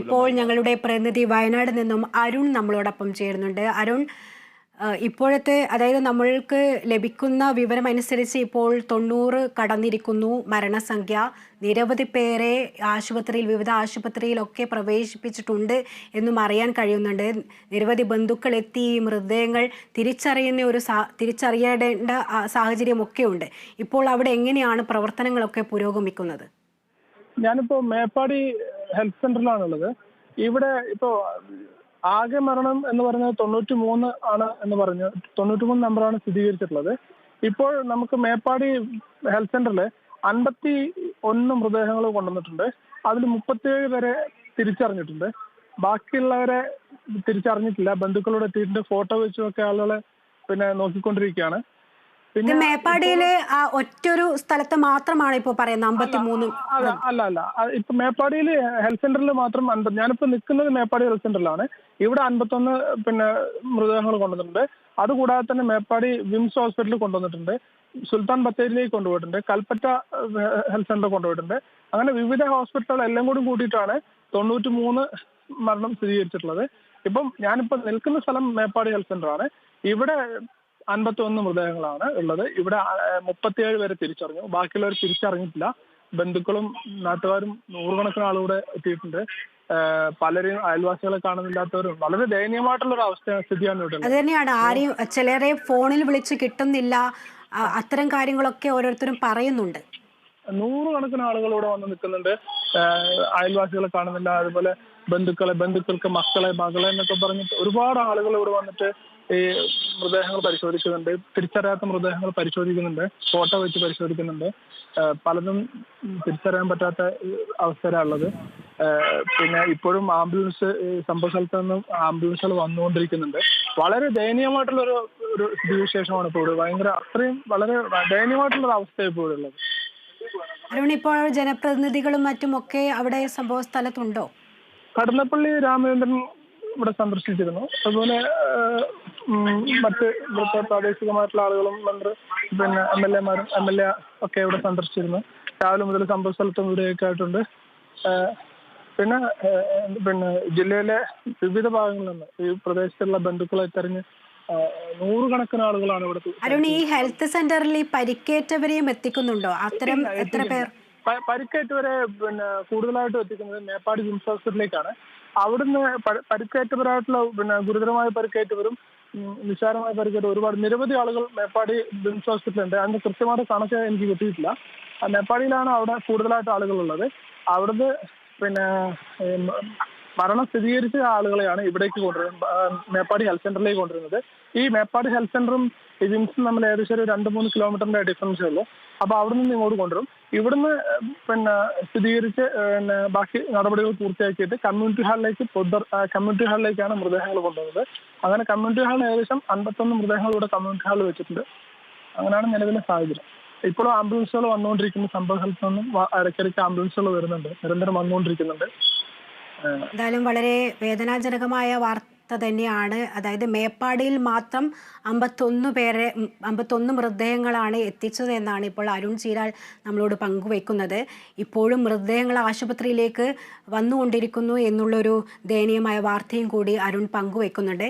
ഇപ്പോൾ ഞങ്ങളുടെ പ്രതിനിധി വയനാട് നിന്നും അരുൺ നമ്മളോടൊപ്പം ചേരുന്നുണ്ട്. അരുൺ ഇപ്പോഴത്തെ അതായത് നമ്മൾക്ക് ലഭിക്കുന്ന വിവരമനുസരിച്ച് ഇപ്പോൾ തൊണ്ണൂറ് കടന്നിരിക്കുന്നു മരണസംഖ്യ. നിരവധി പേരെ ആശുപത്രിയിൽ വിവിധ ആശുപത്രിയിലൊക്കെ പ്രവേശിപ്പിച്ചിട്ടുണ്ട് എന്നും അറിയാൻ കഴിയുന്നുണ്ട്. നിരവധി ബന്ധുക്കൾ എത്തി മൃതദേഹങ്ങൾ തിരിച്ചറിയുന്ന ഒരു സാ തിരിച്ചറിയേണ്ട സാഹചര്യമൊക്കെ ഉണ്ട്. ഇപ്പോൾ അവിടെ എങ്ങനെയാണ് പ്രവർത്തനങ്ങളൊക്കെ പുരോഗമിക്കുന്നത്? ഞാനിപ്പോ മേപ്പാടി ഹെൽത്ത് സെന്ററിലാണുള്ളത് ഇവിടെ ഇപ്പോ ആകെ മരണം എന്ന് പറയുന്നത് തൊണ്ണൂറ്റി മൂന്ന് ആണ് എന്ന് പറഞ്ഞു. തൊണ്ണൂറ്റി മൂന്ന് നമ്പറാണ് സ്ഥിരീകരിച്ചിട്ടുള്ളത്. ഇപ്പോൾ നമുക്ക് മേപ്പാടി ഹെൽത്ത് സെന്ററിൽ അൻപത്തി ഒന്ന് മൃതദേഹങ്ങൾ കൊണ്ടുവന്നിട്ടുണ്ട്. അതിൽ മുപ്പത്തിയേഴ് പേരെ തിരിച്ചറിഞ്ഞിട്ടുണ്ട്. ബാക്കിയുള്ളവരെ തിരിച്ചറിഞ്ഞിട്ടില്ല. ബന്ധുക്കളോട് എത്തിയിട്ടുണ്ട്. ഫോട്ടോ വെച്ചുമൊക്കെ ആളുകളെ പിന്നെ നോക്കിക്കൊണ്ടിരിക്കുകയാണ്. ഇത് മേപ്പാടിയിലെ ആ ഒറ്റൊരു സ്ഥലത്ത് മാത്രമാണ് ഇപ്പോൾ പറയുന്നത് അമ്പത്തി മൂന്ന് അല്ല അല്ല അല്ല. ഇപ്പൊ മേപ്പാടിയിൽ ഹെൽത്ത് സെന്ററിൽ മാത്രം അൻപത് ഞാനിപ്പോ നിൽക്കുന്നത് മേപ്പാടി ഹെൽത്ത് സെന്ററിലാണ് ഇവിടെ അൻപത്തൊന്ന് പിന്നെ മൃതദേഹങ്ങൾ കൊണ്ടുവന്നിട്ടുണ്ട്. അതുകൂടാതെ തന്നെ മേപ്പാടി വിംസ് ഹോസ്പിറ്റലിൽ കൊണ്ടുവന്നിട്ടുണ്ട്. സുൽത്താൻ ബത്തേരിയിലേക്ക് കൊണ്ടുപോയിട്ടുണ്ട്. കൽപ്പറ്റ ഹെൽത്ത് സെന്റർ കൊണ്ടുപോയിട്ടുണ്ട്. അങ്ങനെ വിവിധ ഹോസ്പിറ്റലുകൾ എല്ലാം കൂടി കൂട്ടിയിട്ടാണ് തൊണ്ണൂറ്റി മൂന്ന് മരണം സ്ഥിരീകരിച്ചിട്ടുള്ളത്. ഇപ്പം ഞാനിപ്പോ നിൽക്കുന്ന സ്ഥലം മേപ്പാടി ഹെൽത്ത് സെന്റർ ആണ്. ഇവിടെ അൻപത്തി ഒന്ന് മൃതദേഹങ്ങളാണ് ഉള്ളത്. ഇവിടെ മുപ്പത്തിയേഴ് പേരെ തിരിച്ചറിഞ്ഞു. ബാക്കിയുള്ളവർ തിരിച്ചറിഞ്ഞിട്ടില്ല. ബന്ധുക്കളും നാട്ടുകാരും നൂറുകണക്കിന് ആളുകൂടെ എത്തിയിട്ടുണ്ട്. പലരെയും അയൽവാസികളെ കാണുന്നില്ലാത്തവരും വളരെ ദയനീയമായിട്ടുള്ള ഒരു അവസ്ഥ സ്ഥിതിയാണ് ഇവിടെ അത് തന്നെയാണ് ആരെയും ചിലരെ ഫോണിൽ വിളിച്ച് കിട്ടുന്നില്ല. അത്തരം കാര്യങ്ങളൊക്കെ ഓരോരുത്തരും പറയുന്നുണ്ട്. നൂറുകണക്കിന് ആളുകൾ ഇവിടെ വന്ന് നിൽക്കുന്നുണ്ട്. അയൽവാസികളെ കാണുന്നില്ല. അതുപോലെ ബന്ധുക്കളെ ബന്ധുക്കൾക്ക് മക്കളെ മകളെ എന്നൊക്കെ പറഞ്ഞിട്ട് ഒരുപാട് ആളുകൾ ഇവിടെ വന്നിട്ട് ഈ മൃതദേഹങ്ങൾ പരിശോധിക്കുന്നുണ്ട്. തിരിച്ചറിയാത്ത മൃതദേഹങ്ങൾ പരിശോധിക്കുന്നുണ്ട്. ഫോട്ടോ വെച്ച് പരിശോധിക്കുന്നുണ്ട്. പലതും തിരിച്ചറിയാൻ പറ്റാത്ത അവസ്ഥയിലുള്ളത് പിന്നെ ഇപ്പോഴും ആംബുലൻസ് സംഭവ സ്ഥലത്ത് നിന്നും ആംബുലൻസുകൾ വന്നുകൊണ്ടിരിക്കുന്നുണ്ട്. വളരെ ദയനീയമായിട്ടുള്ള ഒരു ഒരു സ്ഥിതിവിശേഷമാണ് ഇപ്പോൾ ഭയങ്കര അത്രയും വളരെ ദയനീയമായിട്ടുള്ള ഒരു അവസ്ഥയാണ് ഇപ്പോൾ ഇവിടെ ഉള്ളത്. അരുൺ ഇപ്പോൾ ജനപ്രതിനിധികളും മറ്റുമൊക്കെ അവിടെ സംഭവ സ്ഥലത്തുണ്ടോ? കടന്നപ്പള്ളി രാമചന്ദ്രൻ ഇവിടെ സന്ദർശിച്ചിരുന്നു. അതുപോലെ മറ്റ് ഇവിടുത്തെ പ്രാദേശികമായിട്ടുള്ള ആളുകളും മന്ത്രി പിന്നെ എം എൽ എമാരും എം എൽ എ ഒക്കെ ഇവിടെ സന്ദർശിച്ചിരുന്നു. രാവിലെ മുതൽ സംഭവ സ്ഥലത്തും ഇവിടെയൊക്കെ ആയിട്ടുണ്ട്. പിന്നെ പിന്നെ ജില്ലയിലെ വിവിധ ഭാഗങ്ങളിൽ നിന്ന് ഈ പ്രദേശത്തുള്ള ബന്ധുക്കളെ തെരഞ്ഞ് നൂറുകണക്കിന് ആളുകളാണ് ഇവിടെ അരുൺ ഈ ഹെൽത്ത് സെന്ററിൽ ഈ പരിക്കേറ്റവരെയും എത്തിക്കുന്നുണ്ടോ? അത്തരം എത്ര പേർ? പരിക്കേറ്റവരെ പിന്നെ കൂടുതലായിട്ടും എത്തിക്കുന്നത് മേപ്പാടി ജിംസ് ഹോസ്പിറ്റലിലേക്കാണ്. അവിടുന്ന് പരിക്കേറ്റവരായിട്ടുള്ള പിന്നെ ഗുരുതരമായ പരിക്കേറ്റവരും നിസ്സാരമായ പരിക്കേറ്റ ഒരുപാട് നിരവധി ആളുകൾ മേപ്പാടി വിംസ് ഹോസ്പിറ്റലുണ്ട് അതിന്റെ കൃത്യമായിട്ട് കണക്ക് എനിക്ക് കിട്ടിയിട്ടില്ല. ആ മേപ്പാടിയിലാണ് അവിടെ കൂടുതലായിട്ട് ആളുകളുള്ളത്. അവിടുന്ന് പിന്നെ മരണം സ്ഥിരീകരിച്ച ആളുകളെയാണ് ഇവിടേക്ക് കൊണ്ടുവരുന്നത്. മേപ്പാടി ഹെൽത്ത് സെന്ററിലേക്ക് കൊണ്ടുവരുന്നത്. ഈ മേപ്പാടി ഹെൽത്ത് സെന്ററും വിംസും തമ്മിൽ ഏകദേശം ഒരു രണ്ട് മൂന്ന് കിലോമീറ്ററിന്റെ ഡിഫറൻസ് ഉള്ളൂ. അപ്പൊ അവിടെ നിന്ന് ഇങ്ങോട്ട് കൊണ്ടുവരും. ഇവിടുന്ന് പിന്നെ സ്ഥിരീകരിച്ച് പിന്നെ ബാക്കി നടപടികൾ പൂർത്തിയാക്കിയിട്ട് കമ്മ്യൂണിറ്റി ഹാളിലേക്ക് പൊതു കമ്മ്യൂണിറ്റി ഹാളിലേക്കാണ് മൃതദേഹങ്ങൾ കൊണ്ടുവന്നത്. അങ്ങനെ കമ്മ്യൂണിറ്റി ഹാളിൽ ഏകദേശം അൻപത്തൊന്ന് മൃതദേഹങ്ങൾ ഇവിടെ കമ്മ്യൂണിറ്റി ഹാളിൽ വെച്ചിട്ടുണ്ട്. അങ്ങനെയാണ് നിലവിലെ സാഹചര്യം. ഇപ്പോഴും ആംബുലൻസുകൾ വന്നുകൊണ്ടിരിക്കുന്ന. സംഭവ സ്ഥലത്ത് നിന്നും ഇടയ്ക്കിടയ്ക്ക് ആംബുലൻസുകൾ വരുന്നുണ്ട്. നിരന്തരം വന്നുകൊണ്ടിരിക്കുന്നുണ്ട്. എന്തായാലും വളരെ വേദനാജനകമായ വാർത്ത തന്നെയാണ്. അതായത് മേപ്പാടിയിൽ മാത്രം അമ്പത്തൊന്ന് പേരെ അമ്പത്തൊന്ന് മൃതദേഹങ്ങളാണ് എത്തിച്ചത് എന്നാണ് ഇപ്പോൾ അരുൺ ചീരാൾ നമ്മളോട് പങ്കുവെക്കുന്നത്. ഇപ്പോഴും മൃതദേഹങ്ങൾ ആശുപത്രിയിലേക്ക് വന്നുകൊണ്ടിരിക്കുന്നു എന്നുള്ളൊരു ദയനീയമായ വാർത്തയും കൂടി അരുൺ പങ്കുവെക്കുന്നുണ്ട്.